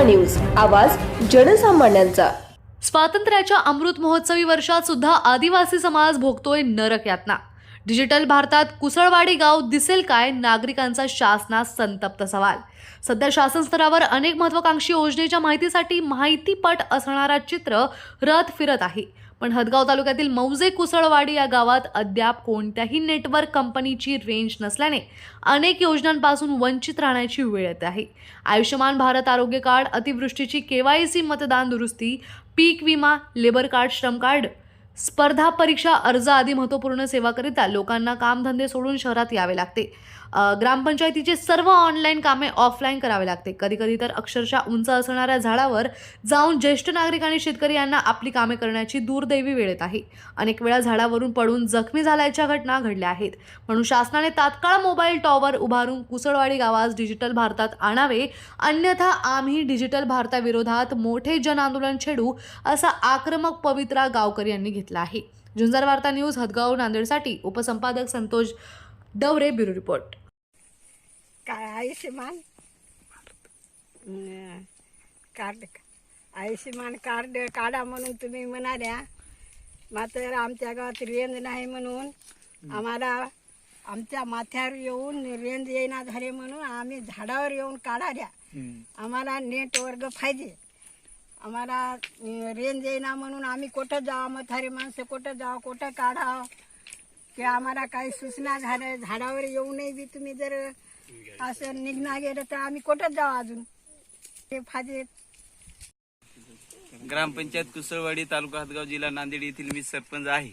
News. आवाज जनसामान्यांचा. स्वातंत्र्याच्या अमृत महोत्सवी वर्षात सुद्धा आदिवासी समाज भोगतोय नरक यातना. डिजिटल भारतात कुसळवाडी गाव दिसेल काय नागरिकांचा शासनास संतप्त सवाल. सध्या शासन स्तरावर अनेक महत्वाकांक्षी योजनेच्या माहितीसाठी माहितीपट असणारा चित्र रथ फिरत आहे. पण हदगाव तालुक्यातील मौजे कुसळवाडी या गावात अद्याप कोणत्याही नेटवर्क कंपनीची रेंज नसल्याने अनेक योजनांपासून वंचित राहण्याची वेळ येत आहे. आयुष्यमान भारत आरोग्य कार्ड अतिवृष्टीची केवायसी मतदान दुरुस्ती पीक विमा लेबर कार्ड श्रम कार्ड स्पर्धा परीक्षा अर्ज आदी महत्त्वपूर्ण सेवाकरिता लोकांना कामधंदे सोडून शहरात यावे लागते. ग्रामपंचायतीचे सर्व ऑनलाईन कामे ऑफलाईन करावे लागते. कधी कधी तर अक्षरशः उंच असणाऱ्या झाडावर जाऊन ज्येष्ठ नागरिक आणि शेतकरी यांना आपली कामे करण्याची दुर्दैवी वेळ येत आहे. अनेक वेळा झाडावरून पडून जखमी झाल्याच्या घटना घडल्या आहेत. म्हणून शासनाने तात्काळ मोबाईल टॉवर उभारून कुसळवाडी गावास डिजिटल भारतात आणावे. अन्यथा आम्ही डिजिटल भारताविरोधात मोठे जन आंदोलन छेडू असा आक्रमक पवित्रा गावकरी यांनी घेतला आहे. झुंजार वार्ता न्यूज हदगाव नांदेडसाठी. उपसंपादक Santosh Daware bureau report. Ayushman? Card Ayushman card काढा म्हणून तुम्ही म्हणाल्या. मात्र आमच्या गावात रेंज नाही म्हणून आम्हाला आमच्या माथ्यावर येऊन रेंज येईना झाले म्हणून आम्ही झाडावर येऊन काढाल्या. आम्हाला नेटवर्क पाहिजे. आम्हाला रेंज येईना म्हणून आम्ही कुठं जावं म्हातारे माणसं कुठं जावं कुठं काढावं? की आम्हाला काही सूचना झाल्या झाडावर येऊनही बी तुम्ही जर असं निघणार गेलं तर आम्ही कुठं जाऊ अजून? ते फाजे. ग्रामपंचायत कुसळवाडी तालुका हदगाव जिल्हा नांदेड येथील मी सरपंच आहे.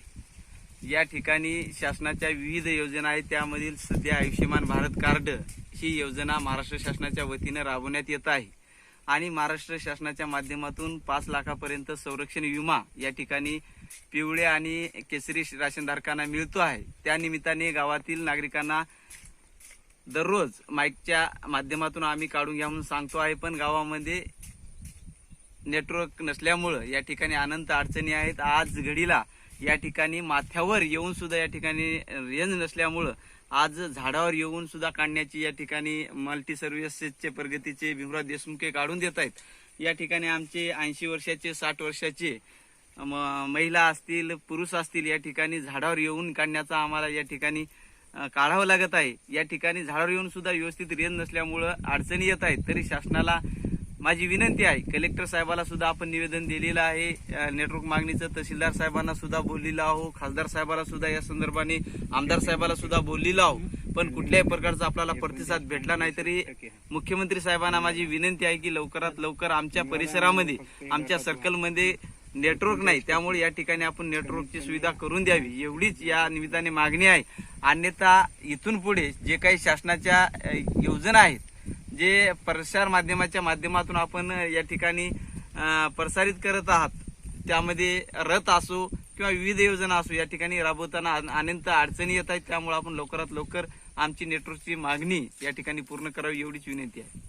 या ठिकाणी शासनाच्या विविध योजना आहेत. त्यामधील सध्या आयुष्यमान भारत कार्ड ही योजना महाराष्ट्र शासनाच्या वतीनं राबवण्यात येत आहे. आणि महाराष्ट्र शासनाच्या माध्यमातून पाच लाखापर्यंत संरक्षण विमा या ठिकाणी पिवळे आणि केसरी राशनधारकांना मिळतो आहे. त्या निमित्ताने गावातील नागरिकांना दररोज माईकच्या माध्यमातून आम्ही काढून घ्या म्हणून सांगतो आहे पण गावामध्ये नेटवर्क नसल्यामुळं या ठिकाणी अनंत अडचणी आहेत. आज घडीला या ठिकाणी माथ्यावर येऊन सुद्धा या ठिकाणी रेंज नसल्यामुळं आज झाडावर येऊन सुद्धा काढण्याची या ठिकाणी मल्टी सर्व्हिसेसचे प्रगतीचे भीमराव देशमुखे काढून देत आहेत. या ठिकाणी आमचे ऐंशी वर्षाचे साठ वर्षाचे म- महिला असतील पुरुष असतील या ठिकाणी झाडावर येऊन काढण्याचा आम्हाला या ठिकाणी काढावं लागत आहे. या ठिकाणी झाडावर येऊन सुद्धा व्यवस्थित रेंज नसल्यामुळं अडचणी येत आहेत. तरी शासनाला माझी विनंती आहे कलेक्टर साहेबाला सुद्धा आपण निवेदन दिलेलं आहे. नेटवर्क मागणीचं तहसीलदार साहेबांना सुद्धा बोललेलं आहो. खासदार साहेबाला सुद्धा या संदर्भाने आमदार साहेबाला सुद्धा बोललेलं आहो. पण कुठल्याही प्रकारचा आपल्याला प्रतिसाद भेटला नाही तरी मुख्यमंत्री साहेबांना माझी विनंती आहे की लवकरात लवकर आमच्या परिसरामध्ये आमच्या सर्कलमध्ये नेटवर्क नाही. त्यामुळे या ठिकाणी आपण नेटवर्कची सुविधा करून द्यावी. एवढीच या निमित्ताने मागणी आहे. अन्यथा इथून पुढे जे काही शासनाच्या योजना आहेत जे प्रसार माध्यमाच्या माध्यमातून आपण या ठिकाणी प्रसारित करत आहात त्यामध्ये रथ असो किंवा विविध योजना असो या ठिकाणी राबवताना अनंत अडचणी येत आहेत. त्यामुळे आपण लवकरात लवकर आमची नेटवर्कची मागणी या ठिकाणी पूर्ण करावी एवढीच विनंती आहे.